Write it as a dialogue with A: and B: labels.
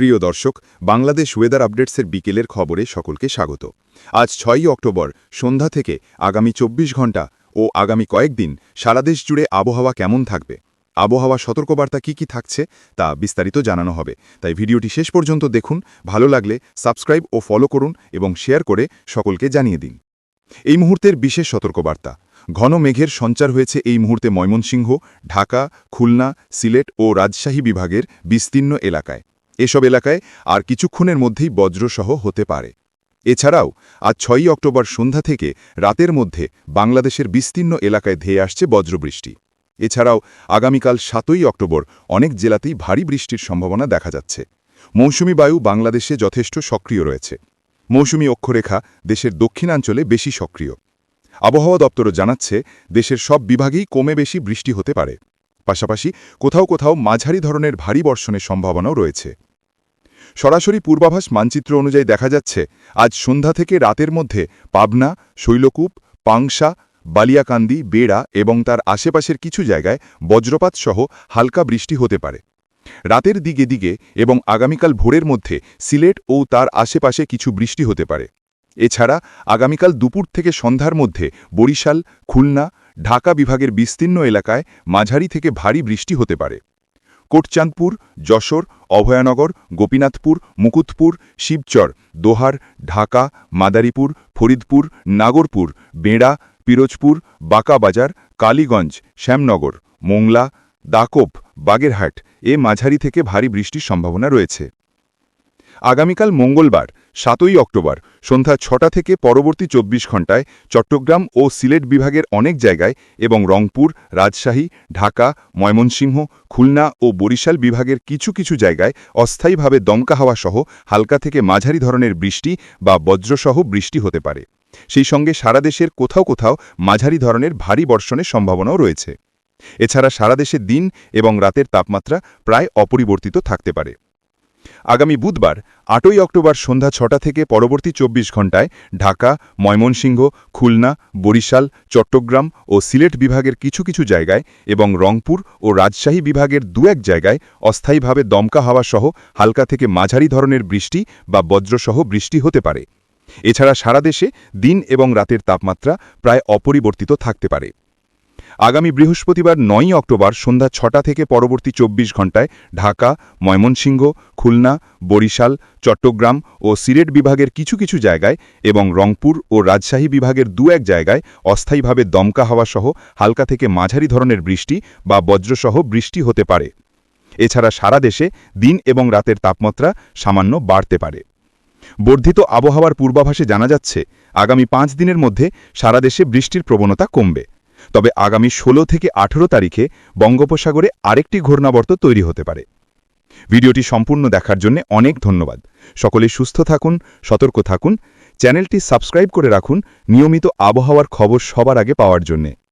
A: প্রিয় দর্শক, বাংলাদেশ ওয়েদার আপডেটসের বিকেলের খবরে সকলকে স্বাগত। আজ ছয়ই অক্টোবর, সন্ধ্যা থেকে আগামী ২৪ ঘণ্টা ও আগামী কয়েকদিন সারাদেশ জুড়ে আবহাওয়া কেমন থাকবে? আবহাওয়া সতর্কবার্তা কি কি থাকছে তা বিস্তারিত জানানো হবে। তাই ভিডিওটি শেষ পর্যন্ত দেখুন, ভালো লাগলে সাবস্ক্রাইব ও ফলো করুন এবং শেয়ার করে সকলকে জানিয়ে দিন। এই মুহূর্তের বিশেষ সতর্কবার্তা, ঘন মেঘের সঞ্চার হয়েছে এই মুহূর্তে ময়মনসিংহ, ঢাকা, খুলনা, সিলেট ও রাজশাহী বিভাগের বিস্তীর্ণ এলাকায়। এসব এলাকায় আর কিছুক্ষণের মধ্যেই বজ্রসহ হতে পারে। এছাড়াও, আজ ছয়ই অক্টোবর সন্ধ্যা থেকে রাতের মধ্যে বাংলাদেশের বিস্তীর্ণ এলাকায় ধেয়ে আসছে বজ্রবৃষ্টি। এছাড়াও, আগামীকাল সাতই অক্টোবর অনেক জেলাতেই ভারী বৃষ্টির সম্ভাবনা দেখা যাচ্ছে। মৌসুমি বায়ু বাংলাদেশে যথেষ্ট সক্রিয় রয়েছে। মৌসুমি অক্ষরেখা দেশের দক্ষিণাঞ্চলে বেশি সক্রিয়। আবহাওয়া দপ্তরও জানাচ্ছে, দেশের সব বিভাগেই কমে বেশি বৃষ্টি হতে পারে। পাশাপাশি কোথাও কোথাও মাঝারি ধরনের ভারী বর্ষণের সম্ভাবনাও রয়েছে। সরাসরি পূর্বাভাস মানচিত্র অনুযায়ী দেখা যাচ্ছে, আজ সন্ধ্যা থেকে রাতের মধ্যে পাবনা, শৈলকূপ, পাংশা, বালিয়াকান্দি, বেড়া এবং তার আশেপাশের কিছু জায়গায় বজ্রপাত সহ হালকা বৃষ্টি হতে পারে। রাতের দিকে দিকে এবং আগামীকাল ভোরের মধ্যে সিলেট ও তার আশেপাশে কিছু বৃষ্টি হতে পারে। এছাড়া আগামীকাল দুপুর থেকে সন্ধ্যার মধ্যে বরিশাল, খুলনা ঢাকা বিভাগের বিস্তীর্ণ এলাকায় মাঝারি থেকে ভারী বৃষ্টি হতে পারে। কোটচাঁদপুর, যশোর, অভয়ানগর, গোপীনাথপুর, মুকুতপুর, শিবচর, দোহার, ঢাকা, মাদারীপুর, ফরিদপুর, নাগরপুর, বেড়া, পিরোজপুর, বাঁকাবাজার, কালীগঞ্জ, শ্যামনগর, মোংলা, দাকোপ, বাগেরহাট এ মাঝারি থেকে ভারী বৃষ্টির সম্ভাবনা রয়েছে। আগামীকাল মঙ্গলবার সাতই অক্টোবর, সন্ধ্যা ছটা থেকে পরবর্তী চব্বিশ ঘণ্টায় চট্টগ্রাম ও সিলেট বিভাগের অনেক জায়গায় এবং রংপুর, রাজশাহী, ঢাকা, ময়মনসিংহ, খুলনা ও বরিশাল বিভাগের কিছু কিছু জায়গায় অস্থায়ীভাবে দমকা হাওয়া সহ হালকা থেকে মাঝারি ধরনের বৃষ্টি বা বজ্রসহ বৃষ্টি হতে পারে। সেই সঙ্গে সারা দেশের কোথাও কোথাও মাঝারি ধরনের ভারী বর্ষণের সম্ভাবনাও রয়েছে। এছাড়া সারা দেশে দিন এবং রাতের তাপমাত্রা প্রায় অপরিবর্তিত থাকতে পারে। আগামী বুধবার, আটই অক্টোবর সন্ধ্যা ছটা থেকে পরবর্তী চব্বিশ ঘণ্টায় ঢাকা, ময়মনসিংহ, খুলনা, বরিশাল, চট্টগ্রাম ও সিলেট বিভাগের কিছু কিছু জায়গায় এবং রংপুর ও রাজশাহী বিভাগের দু এক জায়গায় অস্থায়ীভাবে দমকা হাওয়া সহ হালকা থেকে মাঝারি ধরনের বৃষ্টি বা বজ্রসহ বৃষ্টি হতে পারে। এছাড়া সারা দেশে দিন এবং রাতের তাপমাত্রা প্রায় অপরিবর্তিত থাকতে পারে। আগামী বৃহস্পতিবার নয়ই অক্টোবর সন্ধ্যা ছটা থেকে পরবর্তী চব্বিশ ঘণ্টায় ঢাকা, ময়মনসিংহ, খুলনা, বরিশাল, চট্টগ্রাম ও সিলেট বিভাগের কিছু কিছু জায়গায় এবং রংপুর ও রাজশাহী বিভাগের দু এক জায়গায় অস্থায়ীভাবে দমকা হাওয়া সহ হালকা থেকে মাঝারি ধরনের বৃষ্টি বা বজ্রসহ বৃষ্টি হতে পারে। এছাড়া সারা দেশে দিন এবং রাতের তাপমাত্রা সামান্য বাড়তে পারে। বর্ধিত আবহাওয়ার পূর্বাভাসে জানা যাচ্ছে, আগামী পাঁচ দিনের মধ্যে সারা দেশে বৃষ্টির প্রবণতা কমবে। তবে আগামী ১৬ থেকে ১৮ তারিখে বঙ্গোপসাগরে আরেকটি ঘূর্ণাবর্ত তৈরি হতে পারে। ভিডিওটি সম্পূর্ণ দেখার জন্য অনেক ধন্যবাদ। সকলে সুস্থ থাকুন, সতর্ক থাকুন, চ্যানেলটি সাবস্ক্রাইব করে রাখুন। নিয়মিত আবহাওয়ার খবর সবার আগে পাওয়ার জন্যে।